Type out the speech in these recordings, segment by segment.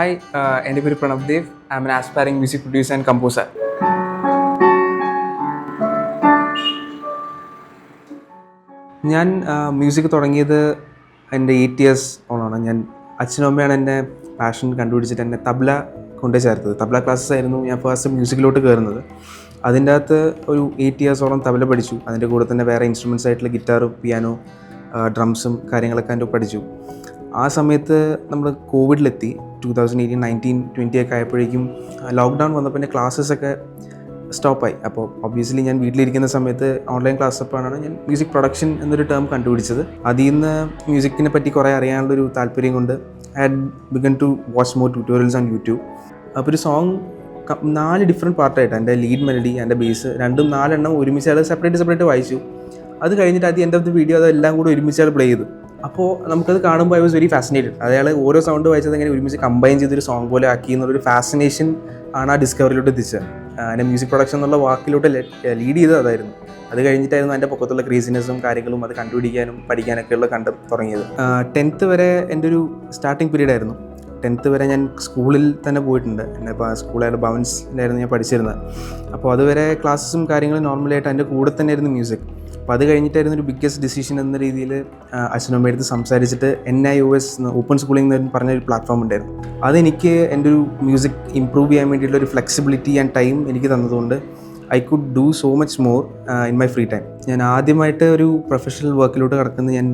Hi ah എന്റെ പേര് Pranav Dev. I am an aspiring music producer and composer ഞാൻ music തുടങ്ങിയത് എന്റെ എയ്റ്റ് ഇയേഴ്സ് ഓണാണ് ഞാൻ അച്ഛനും അമ്മയാണ് എന്റെ പാഷൻ കണ്ടുപിടിച്ചിട്ട് എന്നെ തബ്ല കൊണ്ടു ചേർത്തത്. തബ്ല ക്ലാസ്സസ് ആയിരുന്നു ഞാൻ ഫസ്റ്റ് മ്യൂസിക്കിലോട്ട് കയറുന്നത് അതിന്റെ അകത്ത് ഒരു എയ്റ്റ് ഇയേഴ്സോളം തബല പഠിച്ചു. അതിന്റെ കൂടെ തന്നെ വേറെ ഇൻസ്ട്രുമെന്റ്സ് ആയിട്ടുള്ള ഗിറ്റാറും പിയാനോ ഡ്രംസും കാര്യങ്ങളൊക്കെ എന്റെ പഠിച്ചു. ആ സമയത്ത് നമ്മൾ കോവിഡിലെത്തി two thousand eighteen nineteen twenty ഒക്കെ ആയപ്പോഴേക്കും ലോക്ക്ഡൗൺ വന്നപ്പോൾ എന്റെ ക്ലാസ്സസൊക്കെ സ്റ്റോപ്പായി അപ്പോൾ ഒബ്വിയസ്ലി ഞാൻ വീട്ടിലിരിക്കുന്ന സമയത്ത് ഓൺലൈൻ ക്ലാസ് അപ്പാണ് ഞാൻ മ്യൂസിക് പ്രൊഡക്ഷൻ എന്നൊരു ടേം കണ്ടുപിടിച്ചത്. അതിൽ നിന്ന് മ്യൂസിക്കിനെ പറ്റി കുറേ അറിയാനുള്ളൊരു താല്പര്യം കൊണ്ട് I had begun to watch more tutorials on YouTube അപ്പോൾ ഒരു സോങ് നാല് ഡിഫറെന്റ് പാർട്ടായിട്ട് എന്റെ ലീഡ് മെലഡി എന്റെ ബേസ് രണ്ടും നാലെണ്ണം ഒരുമിച്ച് അത് സെപ്പറേറ്റ് സെപ്പറേറ്റ് വായിച്ചു. അത് കഴിഞ്ഞിട്ട് അത് എന്റെ ഓഫ് ദി വീഡിയോ അതെല്ലാം കൂടെ ഒരുമിച്ച് അത് പ്ലേ ചെയ്തു. അപ്പോൾ നമുക്കത് കാണുമ്പോൾ ഐ വാസ് വെരി ഫാസിനേറ്റഡ് അയാൾ ഓരോ സൗണ്ട് വായിച്ചത് എങ്ങനെ ഒരുമിച്ച് കമ്പൈൻ ചെയ്തൊരു സോങ് പോലെ ആക്കി എന്നുള്ളൊരു ഫാസിനേഷൻ ആണ് ആ ഡിസ്കവറിയിലോട്ട് എത്തിച്ചത്. അതിന്റെ മ്യൂസിക് പ്രൊഡക്ഷൻ എന്നുള്ള വാക്കിലോട്ട് ലീഡ് ചെയ്തത് അതായിരുന്നു. അത് കഴിഞ്ഞിട്ടായിരുന്നു എന്റെ പൊക്കത്തുള്ള ക്രീസിനെസ്സും കാര്യങ്ങളും അത് കണ്ടുപിടിക്കാനും പഠിക്കാനൊക്കെ ഉള്ള കണ്ട് തുടങ്ങിയത്. ടെൻത്ത് വരെ എന്റെ ഒരു സ്റ്റാർട്ടിങ് പീരീഡ് ആയിരുന്നു. ടെൻത്ത് വരെ ഞാൻ സ്കൂളിൽ തന്നെ പോയിട്ടുണ്ട്. എന്റെ ഇപ്പോൾ ഭവൻസിലായിരുന്നു ഞാൻ പഠിച്ചിരുന്നത്. അപ്പോൾ അതുവരെ ക്ലാസ്സും കാര്യങ്ങളും നോർമലായിട്ട് എന്റെ കൂടെ തന്നെയായിരുന്നു മ്യൂസിക് അപ്പോൾ അത് കഴിഞ്ഞിട്ടായിരുന്നു ഒരു ബിഗ്ഗസ്റ്റ് ഡിസിഷൻ എന്ന രീതിയിൽ അച്ഛനമ്മ എടുത്ത് സംസാരിച്ചിട്ട് N I O S open schooling എന്ന് പറഞ്ഞൊരു പ്ലാറ്റ്ഫോം ഉണ്ടായിരുന്നു. അതെനിക്ക് എന്റെ ഒരു മ്യൂസിക് ഇമ്പ്രൂവ് ചെയ്യാൻ വേണ്ടിയിട്ടുള്ള ഒരു ഫ്ലെക്സിബിലിറ്റി ആൻഡ് ടൈം എനിക്ക് തന്നതുകൊണ്ട് I could do so much more in my free time ഞാൻ ആദ്യമായിട്ട് ഒരു പ്രൊഫഷണൽ വർക്കിലോട്ട് കിടക്കുന്നത് ഞാൻ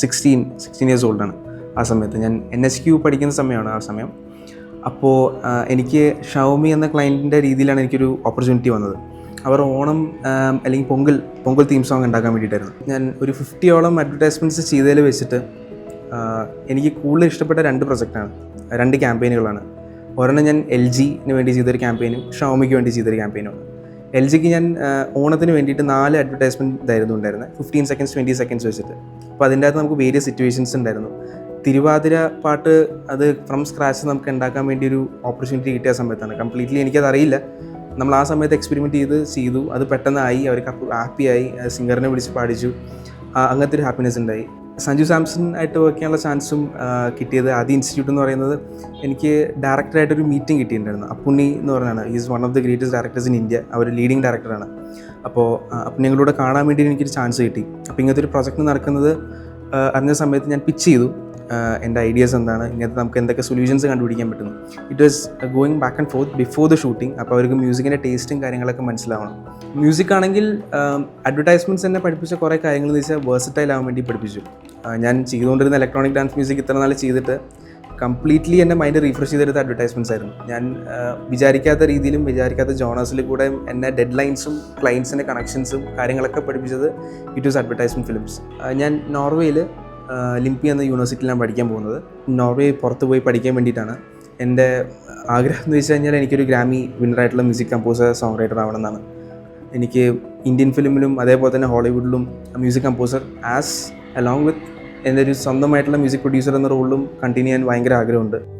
സിക്സ്റ്റീൻ സിക്സ്റ്റീൻ ഇയേഴ്സ് ഓൾഡാണ് ആ സമയത്ത്. ഞാൻ എൻ എസ് ക്യു പഠിക്കുന്ന സമയമാണ് ആ സമയം. അപ്പോൾ എനിക്ക് ഷൗമി എന്ന ക്ലയന്റിന്റെ രീതിയിലാണ് എനിക്കൊരു ഓപ്പർച്യൂണിറ്റി വന്നത്. അവർ ഓണം അല്ലെങ്കിൽ പൊങ്കൽ പൊങ്കൽ തീം സോങ് ഉണ്ടാക്കാൻ വേണ്ടിയിട്ടായിരുന്നു. ഞാൻ ഒരു ഫിഫ്റ്റിയോളം അഡ്വർടൈസ്മെന്റ്സ് ചെയ്തതിൽ വെച്ചിട്ട് എനിക്ക് കൂടുതൽ ഇഷ്ടപ്പെട്ട രണ്ട് പ്രൊജക്റ്റാണ് രണ്ട് ക്യാമ്പയിനുകളാണ് ഒരെണ്ണം ഞാൻ എൽ ജിന് വേണ്ടി ചെയ്തൊരു ക്യാമ്പയിനും ഷോമിക്ക് വേണ്ടി ചെയ്തൊരു ക്യാമ്പയിനുമാണ് എൽ ജിക്ക് ഞാൻ ഓണത്തിന് വേണ്ടിയിട്ട് നാല് അഡ്വർടൈസ്മെന്റ് ഇതായിരുന്നു ഉണ്ടായിരുന്നത്. ഫിഫ്റ്റീൻ സെക്കൻഡ്സ് ട്വന്റി സെക്കൻഡ്സ് വെച്ചിട്ട്. അപ്പോൾ അതിന്റെ അകത്ത് നമുക്ക് വേരിയസ് സിറ്റുവേഷൻസ് ഉണ്ടായിരുന്നു. തിരുവാതിര പാട്ട് അത് ഫ്രം സ്ക്രാച്ച് നമുക്ക് ഉണ്ടാക്കാൻ വേണ്ടി ഒരു ഓപ്പർച്യൂണിറ്റി കിട്ടിയ സമയത്താണ്. കംപ്ലീറ്റ്ലി എനിക്കത് അറിയില്ല നമ്മൾ ആ സമയത്ത് എക്സ്പെരിമെന്റ് ചെയ്ത് ചെയ്തു. അത് പെട്ടെന്നായി അവർക്ക് ഹാപ്പിയായി സിംഗറിനെ വിളിച്ച് പാടിച്ചു. അങ്ങനത്തെ ഒരു ഹാപ്പിനെസ് ഉണ്ടായി. സഞ്ജു സാംസൺ ആയിട്ട് വർക്ക് ചെയ്യാനുള്ള ചാൻസും കിട്ടിയത് ആദ്യ ഇൻസ്റ്റിറ്റ്യൂട്ട് എന്ന് പറയുന്നത് എനിക്ക് ഡയറക്ടറായിട്ടൊരു മീറ്റിംഗ് കിട്ടിയിട്ടുണ്ടായിരുന്നു. അപ്പുണ്ണി എന്ന് പറഞ്ഞാണ്. Is one of the greatest directors in India our leading ഡയറക്ടറാണ് അപ്പോൾ അപ്പുണ്ണികളൂടെ കാണാൻ വേണ്ടി എനിക്കൊരു ചാൻസ് കിട്ടി. അപ്പോൾ ഇങ്ങനത്തെ ഒരു പ്രൊജക്റ്റ് നടക്കുന്നത് അറിഞ്ഞ സമയത്ത് ഞാൻ പിച്ച് ചെയ്തു. എന്റെ ഐഡിയാസ് എന്താണ്? ഇങ്ങനത്തെ നമുക്ക് എന്തൊക്കെ സൊല്യൂഷൻസ് കണ്ടുപിടിക്കാൻ പറ്റുന്നു. It was going back and forth before the shooting അപ്പോൾ അവർക്ക് മ്യൂസിക്കിന്റെ ടേസ്റ്റും കാര്യങ്ങളൊക്കെ മനസ്സിലാവണം. മ്യൂസിക് ആണെങ്കിൽ അഡ്വർടൈസ്മെന്റ്സ് എന്നെ പഠിപ്പിച്ച കുറേ കാര്യങ്ങൾ എന്ന് വെച്ചാൽ വേഴ്സറ്റൈൽ ആവാൻ വേണ്ടി പഠിപ്പിച്ചു. ഞാൻ ചെയ്തുകൊണ്ടിരുന്ന ഇലക്ട്രോണിക് ഡാൻസ് മ്യൂസിക് ഇത്ര നാൾ ചെയ്തിട്ട് കംപ്ലീറ്റ്ലി എന്റെ മൈൻഡ് റീഫ്രഷ് ചെയ്തെടുത്ത അഡ്വർടൈസ്മെന്റ്സ് ആയിരുന്നു. ഞാൻ വിചാരിക്കാത്ത രീതിയിലും വിചാരിക്കാത്ത ജോണേഴ്സിൽ കൂടെ എന്നെ ഡെഡ് ലൈൻസും ക്ലയൻസിന്റെ കണക്ഷൻസും കാര്യങ്ങളൊക്കെ പഠിപ്പിച്ചത് ഇറ്റ് വാസ് അഡ്വർടൈസ്മെന്റ് ഫിലിംസ് ഞാൻ നോർവേയിൽ ലിംപി എന്ന യൂണിവേഴ്സിറ്റിയിലാണ് പഠിക്കാൻ പോകുന്നത്. നോർവേ പുറത്ത് പോയി പഠിക്കാൻ വേണ്ടിയിട്ടാണ്. എന്റെ ആഗ്രഹം എന്ന് വെച്ച് കഴിഞ്ഞാൽ എനിക്കൊരു ഗ്രാമി വിന്നറായിട്ടുള്ള മ്യൂസിക് കമ്പോസർ സോങ് റൈറ്റർ ആവണം എന്നാണ് എനിക്ക് ഇന്ത്യൻ ഫിലിമിലും അതേപോലെ തന്നെ ഹോളിവുഡിലും music composer as along with എന്റെ ഒരു സ്വന്തമായിട്ടുള്ള മ്യൂസിക് പ്രൊഡ്യൂസർ എന്ന റോളിലും കണ്ടിന്യൂ ചെയ്യാൻ ഭയങ്കര ആഗ്രഹമുണ്ട്.